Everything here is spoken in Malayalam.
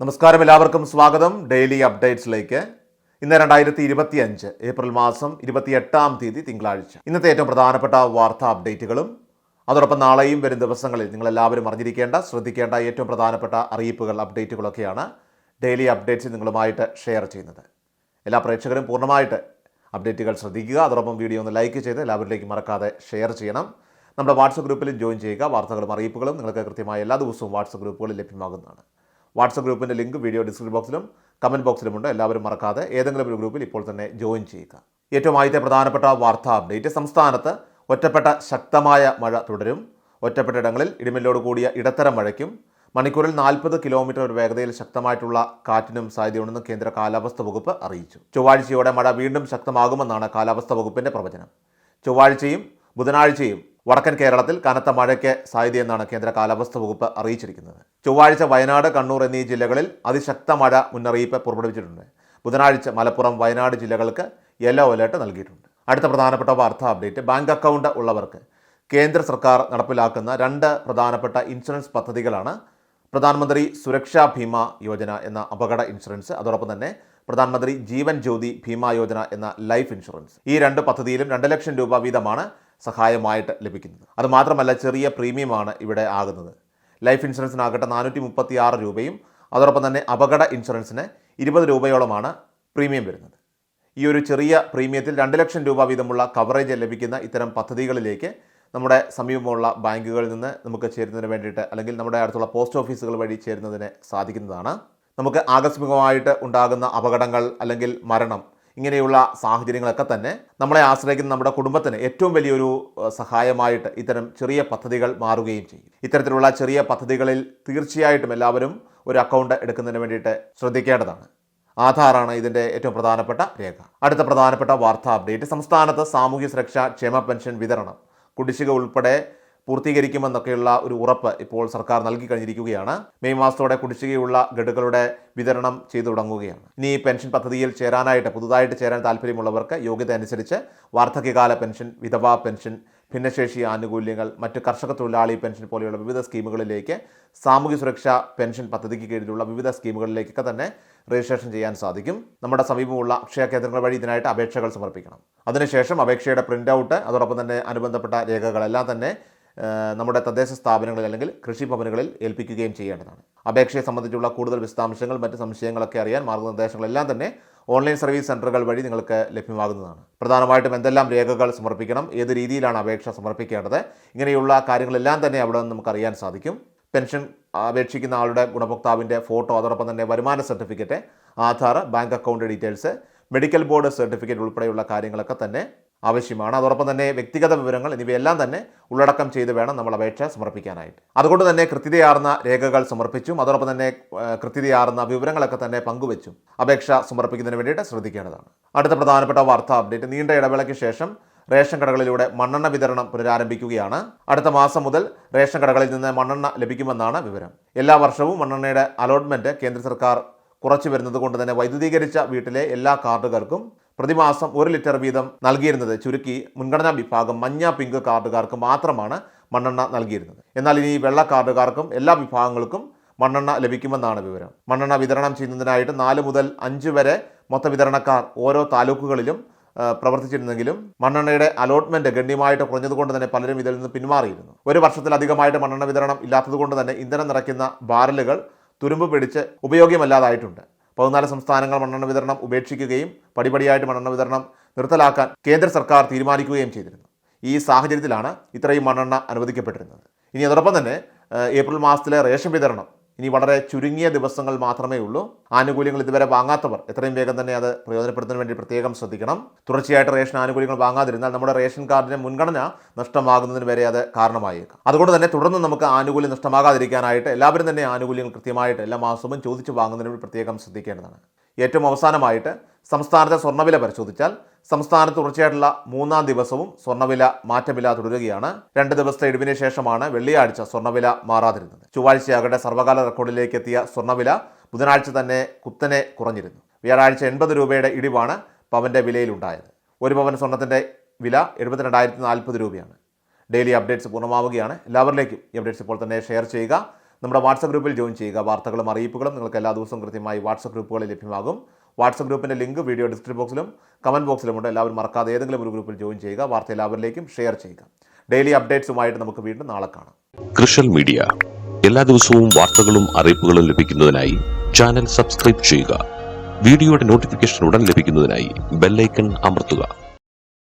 നമസ്കാരം എല്ലാവർക്കും സ്വാഗതം. ഡെയിലി അപ്ഡേറ്റ്സിലേക്ക്. ഇന്ന് രണ്ടായിരത്തി ഇരുപത്തി അഞ്ച് ഏപ്രിൽ മാസം ഇരുപത്തി എട്ടാം തീയതി തിങ്കളാഴ്ച. ഇന്നത്തെ ഏറ്റവും പ്രധാനപ്പെട്ട വാർത്താ അപ്ഡേറ്റുകളും അതോടൊപ്പം നാളെയും വരും ദിവസങ്ങളിൽ നിങ്ങൾ എല്ലാവരും അറിഞ്ഞിരിക്കേണ്ട ശ്രദ്ധിക്കേണ്ട ഏറ്റവും പ്രധാനപ്പെട്ട അറിയിപ്പുകൾ അപ്ഡേറ്റുകളൊക്കെയാണ് ഡെയിലി അപ്ഡേറ്റ്സ് നിങ്ങളുമായിട്ട് ഷെയർ ചെയ്യുന്നത്. എല്ലാ പ്രേക്ഷകരും പൂർണമായിട്ട് അപ്ഡേറ്റുകൾ ശ്രദ്ധിക്കുക അതോടൊപ്പം വീഡിയോ ഒന്ന് ലൈക്ക് ചെയ്ത് എല്ലാവരിലേക്ക് മറക്കാതെ ഷെയർ ചെയ്യണം. നമ്മുടെ വാട്സപ്പ് ഗ്രൂപ്പിലും ജോയിൻ ചെയ്യുക വാർത്തകളും അറിയിപ്പുകളും നിങ്ങൾക്ക് കൃത്യമായ എല്ലാ ദിവസവും വാട്സപ്പ് ഗ്രൂപ്പുകളിൽ ലഭ്യമാകുന്നതാണ്. വാട്സപ്പ് ഗ്രൂപ്പിന്റെ ലിങ്ക് വീഡിയോ ഡിസ്ക്രിപ്ഷൻ ബോക്സിലും കമന്റ് ബോക്സിലുമുണ്ട് എല്ലാവരും മറക്കാതെ ഏതെങ്കിലും ഒരു ഗ്രൂപ്പിൽ ഇപ്പോൾ തന്നെ ജോയിൻ ചെയ്യുക. ഏറ്റവും ആദ്യത്തെ പ്രധാനപ്പെട്ട വാർത്താ അപ്ഡേറ്റ് സംസ്ഥാനത്ത് ഒറ്റപ്പെട്ട ശക്തമായ മഴ തുടരും. ഒറ്റപ്പെട്ട ഇടങ്ങളിൽ ഇടിമിന്നലോട് കൂടിയ ഇടത്തരം മഴയ്ക്കും. മണിക്കൂറിൽ നാൽപ്പത് കിലോമീറ്റർ വേഗതയിൽ ശക്തമായിട്ടുള്ള കാറ്റിനും സാധ്യതയുണ്ടെന്ന് കേന്ദ്ര കാലാവസ്ഥ വകുപ്പ് അറിയിച്ചു. ചൊവ്വാഴ്ചയോടെ മഴ വീണ്ടും ശക്തമാകുമെന്നാണ് കാലാവസ്ഥ വകുപ്പിന്റെ പ്രവചനം. ചൊവ്വാഴ്ചയും ബുധനാഴ്ചയും വടക്കൻ കേരളത്തിൽ കനത്ത മഴയ്ക്ക് സാധ്യതയെന്നാണ് കേന്ദ്ര കാലാവസ്ഥ വകുപ്പ് അറിയിച്ചിരിക്കുന്നത്. ചൊവ്വാഴ്ച വയനാട് കണ്ണൂർ എന്നീ ജില്ലകളിൽ അതിശക്ത മഴ മുന്നറിയിപ്പ് പുറപ്പെടുവിച്ചിട്ടുണ്ട്. ബുധനാഴ്ച മലപ്പുറം വയനാട് ജില്ലകൾക്ക് യെല്ലോ അലേർട്ട് നൽകിയിട്ടുണ്ട്. അടുത്ത പ്രധാനപ്പെട്ട വാർത്താ അപ്ഡേറ്റ് ബാങ്ക് അക്കൗണ്ട് ഉള്ളവർക്ക് കേന്ദ്ര സർക്കാർ നടപ്പിലാക്കുന്ന രണ്ട് പ്രധാനപ്പെട്ട ഇൻഷുറൻസ് പദ്ധതികളാണ് പ്രധാനമന്ത്രി സുരക്ഷാ ഭീമ യോജന എന്ന അപകട ഇൻഷുറൻസ് അതോടൊപ്പം തന്നെ പ്രധാനമന്ത്രി ജീവൻ ജ്യോതി ഭീമ യോജന എന്ന ലൈഫ് ഇൻഷുറൻസ്. ഈ രണ്ട് പദ്ധതിയിലും രണ്ട് ലക്ഷം രൂപ വീതമാണ് സഹായമായിട്ട് ലഭിക്കുന്നത്. അതുമാത്രമല്ല ചെറിയ പ്രീമിയമാണ് ഇവിടെ ആകുന്നത്. ലൈഫ് ഇൻഷുറൻസിനാകട്ടെ നാനൂറ്റി മുപ്പത്തി ആറ് രൂപയും അതോടൊപ്പം തന്നെ അപകട ഇൻഷുറൻസിന് ഇരുപത് രൂപയോളമാണ് പ്രീമിയം വരുന്നത്. ഈ ഒരു ചെറിയ പ്രീമിയത്തിൽ രണ്ട് ലക്ഷം രൂപ വീതമുള്ള കവറേജ് ലഭിക്കുന്ന ഇത്തരം പദ്ധതികളിലേക്ക് നമ്മുടെ സമീപമുള്ള ബാങ്കുകളിൽ നിന്ന് നമുക്ക് ചേരുന്നതിന് വേണ്ടിയിട്ട് അല്ലെങ്കിൽ നമ്മുടെ അടുത്തുള്ള പോസ്റ്റ് ഓഫീസുകൾ വഴി ചേരുന്നതിന് സാധിക്കുന്നതാണ്. നമുക്ക് ആകസ്മികമായിട്ട് ഉണ്ടാകുന്ന അപകടങ്ങൾ അല്ലെങ്കിൽ മരണം ഇങ്ങനെയുള്ള സാഹചര്യങ്ങളൊക്കെ തന്നെ നമ്മളെ ആശ്രയിക്കുന്ന നമ്മുടെ കുടുംബത്തിന് ഏറ്റവും വലിയൊരു സഹായമായിട്ട് ഇത്തരം ചെറിയ പദ്ധതികൾ മാറുകയും ചെയ്യും. ഇത്തരത്തിലുള്ള ചെറിയ പദ്ധതികളിൽ തീർച്ചയായിട്ടും എല്ലാവരും ഒരു അക്കൗണ്ട് എടുക്കുന്നതിന് വേണ്ടിയിട്ട് ശ്രദ്ധിക്കേണ്ടതാണ്. ആധാറാണ് ഇതിന്റെ ഏറ്റവും പ്രധാനപ്പെട്ട രേഖ. അടുത്ത പ്രധാനപ്പെട്ട വാർത്താ അപ്ഡേറ്റ് സംസ്ഥാനത്ത് സാമൂഹ്യ സുരക്ഷാ ക്ഷേമ പെൻഷൻ വിതരണം. കുടിശ്ശിക ഉൾപ്പെടെ പൂർത്തീകരിക്കുമെന്നൊക്കെയുള്ള ഒരു ഉറപ്പ് ഇപ്പോൾ സർക്കാർ നൽകി കഴിഞ്ഞിരിക്കുകയാണ്. മെയ് മാസത്തോടെ കുടിശ്ശികയുള്ള ഗഡുക്കളുടെ വിതരണം ചെയ്തു തുടങ്ങുകയാണ്. ഇനി പെൻഷൻ പദ്ധതിയിൽ ചേരാനായിട്ട് പുതുതായിട്ട് ചേരാൻ താല്പര്യമുള്ളവർക്ക് യോഗ്യത അനുസരിച്ച് വാർദ്ധക്യകാല പെൻഷൻ വിധവാ പെൻഷൻ ഭിന്നശേഷി ആനുകൂല്യങ്ങൾ മറ്റ് കർഷക തൊഴിലാളി പെൻഷൻ പോലെയുള്ള വിവിധ സ്കീമുകളിലേക്ക് സാമൂഹ്യ സുരക്ഷാ പെൻഷൻ പദ്ധതിക്ക് കീഴിലുള്ള വിവിധ സ്കീമുകളിലേക്കൊക്കെ തന്നെ രജിസ്ട്രേഷൻ ചെയ്യാൻ സാധിക്കും. നമ്മുടെ സമീപമുള്ള അക്ഷയ കേന്ദ്രങ്ങൾ വഴി ഇതിനായിട്ട് അപേക്ഷകൾ സമർപ്പിക്കണം. അതിനുശേഷം അപേക്ഷയുടെ പ്രിന്റ് ഔട്ട് അതോടൊപ്പം തന്നെ അനുബന്ധപ്പെട്ട രേഖകളെല്ലാം തന്നെ നമ്മുടെ തദ്ദേശ സ്ഥാപനങ്ങളിൽ അല്ലെങ്കിൽ കൃഷിഭവനുകളിൽ ഏൽപ്പിക്കുകയും ചെയ്യേണ്ടതാണ്. അപേക്ഷയെ സംബന്ധിച്ചുള്ള കൂടുതൽ വിശദാംശങ്ങൾ മറ്റ് സംശയങ്ങളൊക്കെ അറിയാൻ മാർഗനിർദ്ദേശങ്ങളെല്ലാം തന്നെ ഓൺലൈൻ സർവീസ് സെന്ററുകൾ വഴി നിങ്ങൾക്ക് ലഭ്യമാകുന്നതാണ്. പ്രധാനമായിട്ടും എന്തെല്ലാം രേഖകൾ സമർപ്പിക്കണം ഏത് രീതിയിലാണ് അപേക്ഷ സമർപ്പിക്കേണ്ടത് ഇങ്ങനെയുള്ള കാര്യങ്ങളെല്ലാം തന്നെ അവിടെ നിന്ന് നമുക്ക് അറിയാൻ സാധിക്കും. പെൻഷൻ അപേക്ഷിക്കുന്ന ആളുടെ ഗുണഭോക്താവിന്റെ ഫോട്ടോ അതോടൊപ്പം തന്നെ വരുമാന certificate Aadhaar bank account details medical board certificate ഉൾപ്പെടെയുള്ള കാര്യങ്ങളൊക്കെ തന്നെ ആവശ്യമാണ്. അതോടൊപ്പം തന്നെ വ്യക്തിഗത വിവരങ്ങൾ എന്നിവയെല്ലാം തന്നെ ഉള്ളടക്കം ചെയ്ത് വേണം നമ്മൾ അപേക്ഷ സമർപ്പിക്കാനായിട്ട്. അതുകൊണ്ട് തന്നെ കൃത്യതയാർന്ന രേഖകൾ സമർപ്പിച്ചും അതോടൊപ്പം തന്നെ കൃത്യതയാർന്ന വിവരങ്ങളൊക്കെ തന്നെ പങ്കുവച്ചും അപേക്ഷ സമർപ്പിക്കുന്നതിന് വേണ്ടിയിട്ട് ശ്രദ്ധിക്കേണ്ടതാണ്. അടുത്ത പ്രധാനപ്പെട്ട വാർത്താ അപ്ഡേറ്റ് നീണ്ട ഇടവേളയ്ക്ക് ശേഷം റേഷൻ കടകളിലൂടെ മണ്ണെണ്ണ വിതരണം പുനരാരംഭിക്കുകയാണ്. അടുത്ത മാസം മുതൽ റേഷൻ കടകളിൽ നിന്ന് മണ്ണെണ്ണ ലഭിക്കുമെന്നാണ് വിവരം. എല്ലാ വർഷവും മണ്ണെണ്ണയുടെ അലോട്ട്മെന്റ് കേന്ദ്ര സർക്കാർ കുറച്ചു വരുന്നത് കൊണ്ട് തന്നെ വൈദ്യുതീകരിച്ച വീട്ടിലെ എല്ലാ കാർഡുകാർക്കും പ്രതിമാസം ഒരു ലിറ്റർ വീതം നൽകിയിരുന്നത് ചുരുക്കി മുൻഗണനാ വിഭാഗം മഞ്ഞ പിങ്ക് കാർഡുകാർക്ക് മാത്രമാണ് മണ്ണെണ്ണ നൽകിയിരുന്നത്. എന്നാൽ ഇനി വെള്ള കാർഡുകാർക്കും എല്ലാ വിഭാഗങ്ങൾക്കും മണ്ണെണ്ണ ലഭിക്കുമെന്നാണ് വിവരം. മണ്ണെണ്ണ വിതരണം ചെയ്യുന്നതിനായിട്ട് നാല് മുതൽ അഞ്ച് വരെ മൊത്ത വിതരണക്കാർ ഓരോ താലൂക്കുകളിലും പ്രവർത്തിച്ചിരുന്നെങ്കിലും മണ്ണെണ്ണയുടെ അലോട്ട്മെന്റ് ഗണ്യമായിട്ട് കുറഞ്ഞതുകൊണ്ട് തന്നെ പലരും ഇതിൽ നിന്ന് പിന്മാറിയിരുന്നു. ഒരു വർഷത്തിലധികമായിട്ട് മണ്ണെണ്ണ വിതരണം ഇല്ലാത്തതുകൊണ്ട് തന്നെ ഇന്ധനം നിറയ്ക്കുന്ന ബാരലുകൾ തുരുമ്പ് പിടിച്ച് ഉപയോഗ്യമല്ലാതായിട്ടുണ്ട് പതിനാല് സംസ്ഥാനങ്ങൾ മണ്ണെണ്ണ വിതരണം ഉപേക്ഷിക്കുകയും പടിപടിയായിട്ട് മണ്ണെണ്ണ വിതരണം നിർത്തലാക്കാൻ കേന്ദ്ര സർക്കാർ തീരുമാനിക്കുകയും ചെയ്തിരുന്നു. ഈ സാഹചര്യത്തിലാണ് ഇത്രയും മണ്ണെണ്ണ അനുവദിക്കപ്പെട്ടിരുന്നത്. ഇനി അതോടൊപ്പം തന്നെ ഏപ്രിൽ മാസത്തിലെ റേഷൻ വിതരണം ഇനി വളരെ ചുരുങ്ങിയ ദിവസങ്ങൾ മാത്രമേ ഉള്ളൂ. ആനുകൂല്യങ്ങൾ ഇതുവരെ വാങ്ങാത്തവർ എത്രയും വേഗം തന്നെ അത് പ്രയോജനപ്പെടുത്തുന്നതിന് വേണ്ടി പ്രത്യേകം ശ്രദ്ധിക്കണം. തുടർച്ചയായിട്ട് റേഷൻ ആനുകൂല്യങ്ങൾ വാങ്ങാതിരുന്നാൽ നമ്മുടെ റേഷൻ കാർഡിന്റെ മുൻഗണന നഷ്ടമാകുന്നതിന് വരെ അത് കാരണമായേക്കാം. അതുകൊണ്ട് തന്നെ തുടർന്ന് നമുക്ക് ആനുകൂല്യം നഷ്ടമാകാതിരിക്കാനായിട്ട് എല്ലാവരും തന്നെ ആനുകൂല്യങ്ങൾ കൃത്യമായിട്ട് എല്ലാ മാസവും ചോദിച്ചു വാങ്ങുന്നതിന് വേണ്ടി പ്രത്യേകം ശ്രദ്ധിക്കേണ്ടതാണ്. ഏറ്റവും അവസാനമായിട്ട് സംസ്ഥാനത്തെ സ്വർണവില പരിശോധിച്ചാൽ സംസ്ഥാനത്ത് തുടർച്ചയായിട്ടുള്ള മൂന്നാം ദിവസവും സ്വർണവില മാറ്റമില്ല തുടരുകയാണ്. രണ്ട് ദിവസത്തെ ഇടിവിന് ശേഷമാണ് വെള്ളിയാഴ്ച സ്വർണവില മാറാതിരുന്നത്. ചൊവ്വാഴ്ചയാകട്ടെ സർവകാല റെക്കോർഡിലേക്ക് എത്തിയ സ്വർണവില ബുധനാഴ്ച തന്നെ കുത്തനെ കുറഞ്ഞിരുന്നു. വ്യാഴാഴ്ച എൺപത് രൂപയുടെ ഇടിവാണ് പവന്റെ വിലയിലുണ്ടായത്. ഒരു പവൻ സ്വർണത്തിന്റെ വില എഴുപത്തിരണ്ടായിരത്തി നാൽപ്പത് രൂപയാണ്. ഡെയിലി അപ്ഡേറ്റ്സ് പൂർണമാവുകയാണ്. എല്ലാവരിലേക്കും ഈ അപ്ഡേറ്റ്സ് ഇപ്പോൾ തന്നെ ഷെയർ ചെയ്യുക. നമ്മുടെ വാട്സപ്പ് ഗ്രൂപ്പിൽ ജോയിൻ ചെയ്യുക. വാർത്തകളും അറിയിപ്പുകളും നിങ്ങൾക്ക് എല്ലാ ദിവസവും കൃത്യമായി വാട്സപ്പ് ഗ്രൂപ്പുകളിൽ ലഭ്യമാകും. വാട്സപ്പ് ഗ്രൂപ്പിന്റെ ലിങ്ക് വീഡിയോ ഡിസ്ക്രിപ്ഷൻ ബോക്സിലും കമന്റ് ബോക്സിലുമുണ്ട് എല്ലാവരും മറക്കാതെ ഏതെങ്കിലും ഒരു ഗ്രൂപ്പിൽ ജോയിൻ ചെയ്യുക. വാർത്ത എല്ലാവരിലേക്കും ഷെയർ ചെയ്യുക. ഡെയിലി അപ്ഡേറ്റ്സുമായിട്ട് നമുക്ക് വീണ്ടും നാളെ കാണാം. കൃഷൽ മീഡിയ. എല്ലാ ദിവസവും വാർത്തകളും അറിയിപ്പുകളും ലഭിക്കുന്നതിനായി ചാനൽ സബ്സ്ക്രൈബ് ചെയ്യുക. വീഡിയോയുടെ നോട്ടിഫിക്കേഷൻ ഉടൻ ലഭിക്കുന്നതിനായി ബെല്ലൈക്കൺ അമർത്തുക.